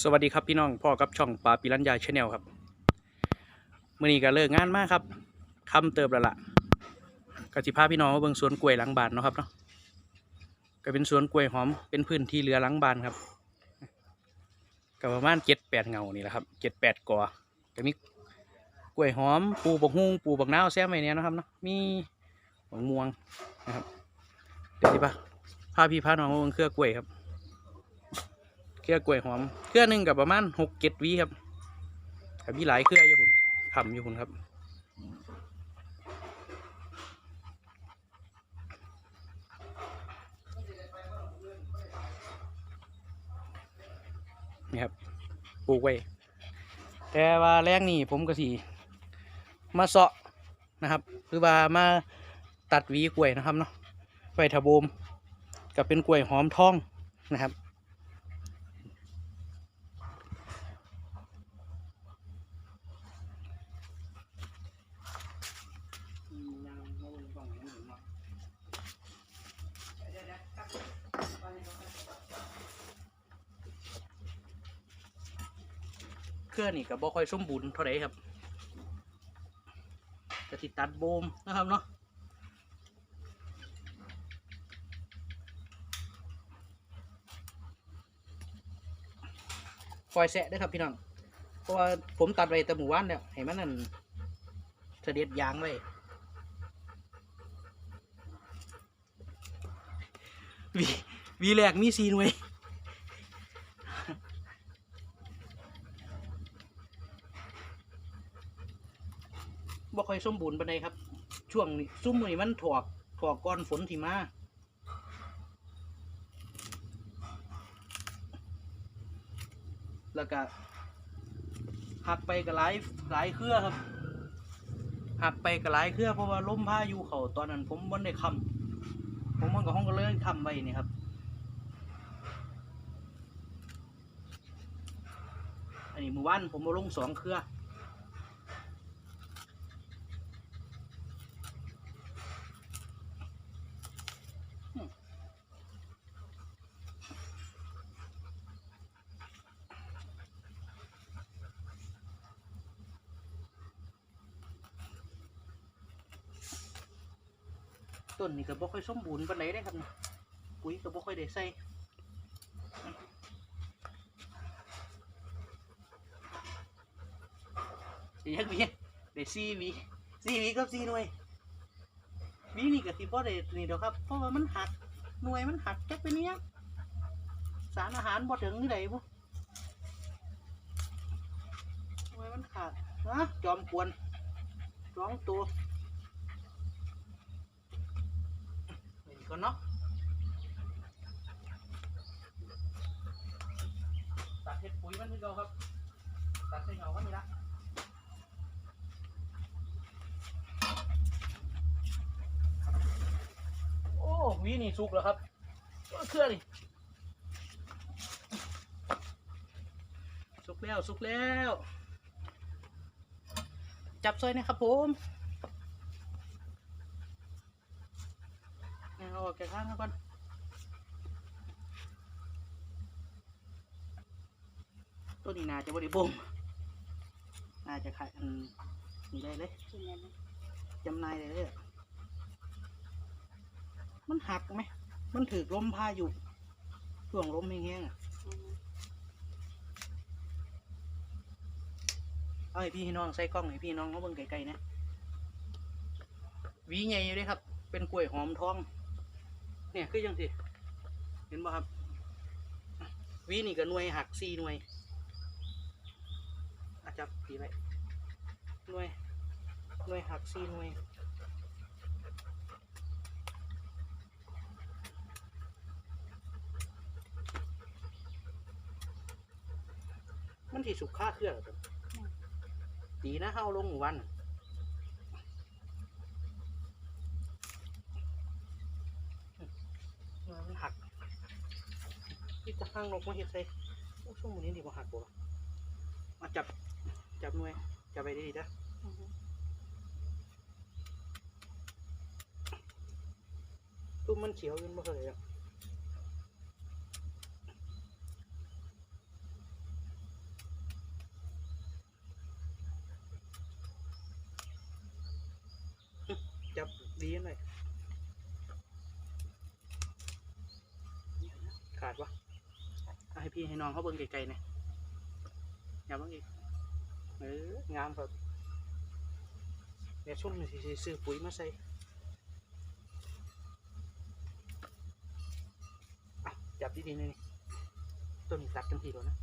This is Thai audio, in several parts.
สวัสดีครับพี่น้องพ่อกับช่องปาปิรัญญาชาแนลครับมื่อนี้ก็เลิกงานมากครับคำเติบแล้วล่ะกสิพาพี่น้องมาเบิ่งสวนกล้วยหลังบ้านเนาะครับเนาะก็เป็นสวนกล้วยหอมเป็นพื้นที่เหลือหลังบ้านครับก็ประมาณเจ็ดแปดเงานี่แหละครับเจ็ดแปดกอก็มีกล้วยหอมปูบักฮุงปูบักนาวแซมไว้เนี่ยนะครับเนาะมีบักม่วงนะครับเดี๋ยวสิพาพาพี่พาน้องมาเบิ่งเครือกล้วยครับ เครือกล้วยหอมเครือหนึ่งกับประมาณหกเจ็ดวีครับกับมีหลายเครืออยู่หุ่นขำอยู่หุ่นครับนี่ครับปลูกไว้แต่ว่าแรงนี่ผมก็สีมาเสาะนะครับ หรือว่ามาตัดหวีกล้วยนะครับเนาะไว้ทะโบมกับเป็นกล้วยหอมทองนะครับ เครื่องนี่ก็บ่ค่อยสมบูรณ์เท่าไหร่ครับจะติดตัดโบมนะครับเนาะคอยแสะด้วยครับพี่น้อง เพราะว่าผมตัดไว้แต่หมู่บ้านเนี่ยให้มันนั่นเสด็จยางไว้วีวีแรกมีซีน่ว บ่ค่อยสมบูรณ์ปานใดครับ ช่วงนี้ซุ่มนี้มันถอกถอกก้อนฝนที่มาแล้วก็หักไปกับหลายหลายเครือครับหักไปกับหลายเครือเพราะว่าล้มพาอยุเขาตอนนั้น ผมบ่ได้คำผมมันกับห้องก็เลยทำไว้นี่ครับ อันนี้เมื่อวานผมมาลงสองเครือ ต้นนี่ก็บ่ค่อยสมบูรณ์ปานใดได้ครับนี่ปุ๋ยก็บ่ค่อยได้ใส่เดี๋ยวมีได้สี่หวีสี่หวีกับสี่หน่วยหวีนี่ก็สิบ่ได้นี่เดอกครับเพราะว่ามันหักหน่วยมันหักจักเป็นเนี้ยสารอาหารบ่ถึงนี่ไดบ่หน่วยมันขาดนะจอมกวนร้องตัว ก่อนเนาะตัดเห็ดปุ๋ยมันคือเก่าครับตัดใส่เงามันนี่ละโอ้วีนี่สุกแล้วครับเครือนี่สุกแล้วสุกแล้ว จับซอยนะครับผม อาออกจากข้างก่อนตัวนี้น่าจะบริบ่มน่าจะขายอันนี้ได้เลยจำหนายได้เลยอะมันหักไหม มันถือลมพายุช่วงลมแห้งๆอะเอาให้พี่น้องใส่กล้องให้พี่น้องเขาเบิ่งไกลๆนะหวีใหญ่อยู่เลยครับ เป็นกล้วยหอมทอง เนี่ยคือยังสิเห็นบ่ครับหวีนี่ก็หน่วยหักสี่หน่วยอาจับผีไว้หน่วยหน่วยหักสี่หน่วยมันที่สุกค่าเครื่องครับดีนะเฮาลงหมู่วัน มันหักที่จะข้างลงมาเห็ดใส่ช่วงมือนี้ดีมาหักบ่มาจับ จับหน่วย จับไปดีๆนะตุ้มมันเขียวจนบ่เคยอะจับดีหน่อย ขาดวะให้พี่ให้น้องเขาเบิ่งไกลๆหน่อยอย่าเบิ่งอีกเอองามครับเดี๋ยวช่วงนี้ซื้อปุ๋ยมาใส่จับดีๆนี่นี่ต้นนี้ตัดกันทีเดียวนะ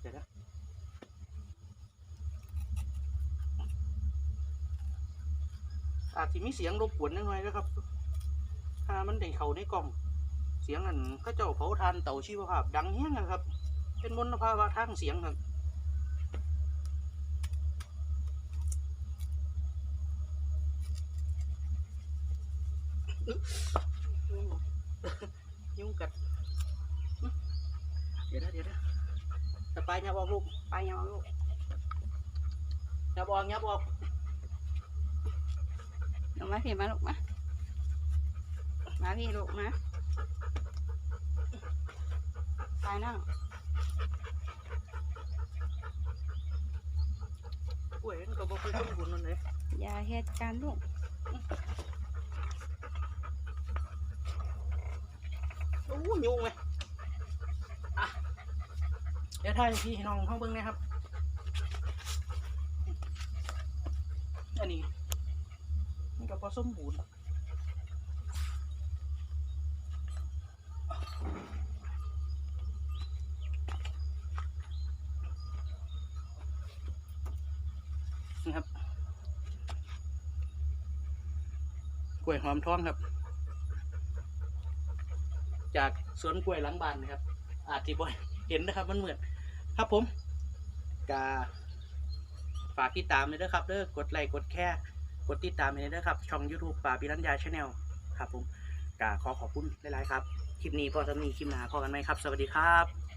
เดี๋ยวนะอาจจะมีเสียงรบกวนนิดหน่อยนะครับ ถ้ามันได้เข้าในกล่อง เสียงอันเข้าเจ้าเผาทานเต่าชีวภาพ ดังเฮี้ยงนะครับ เป็นมลภาวะทางเสียงครับยุ่งกัดเดี๋ยวนะเดี๋ยวนะจะไปยับออกลูกไปยังเอาลูกยับออกยับออกลงมาพี่มาลูกมา มาพี่ลูกมาไปนั่งกล้วยมันก็บอกคือต้นบุญนั่นเลยอย่าเหตุการณ์ลูกโอ้ยุ่งไหมอะเดี๋ยวถ่ายพี่ให้น้องห้องเบิ้งนะครับอันนี้มันก็พอสมบูรณ์ นะครับ กล้วยหอมท้องครับ จากสวนกล้วยหลังบ้านนะครับ อาจจะบ่อยเห็นนะครับ มันเหมือนครับผมกาฝากติดตามเลยนะครับเด้อกดไลค์กดแค่กดติดตามเลยนะครับ ช่อง YouTube ป่าปิรัญญาชาแนลครับผมกาขอขอบคุณหลาย ๆ ครับ คลิปนี้พอจะมีคลิปหน้าพอกันไหมครับ สวัสดีครับ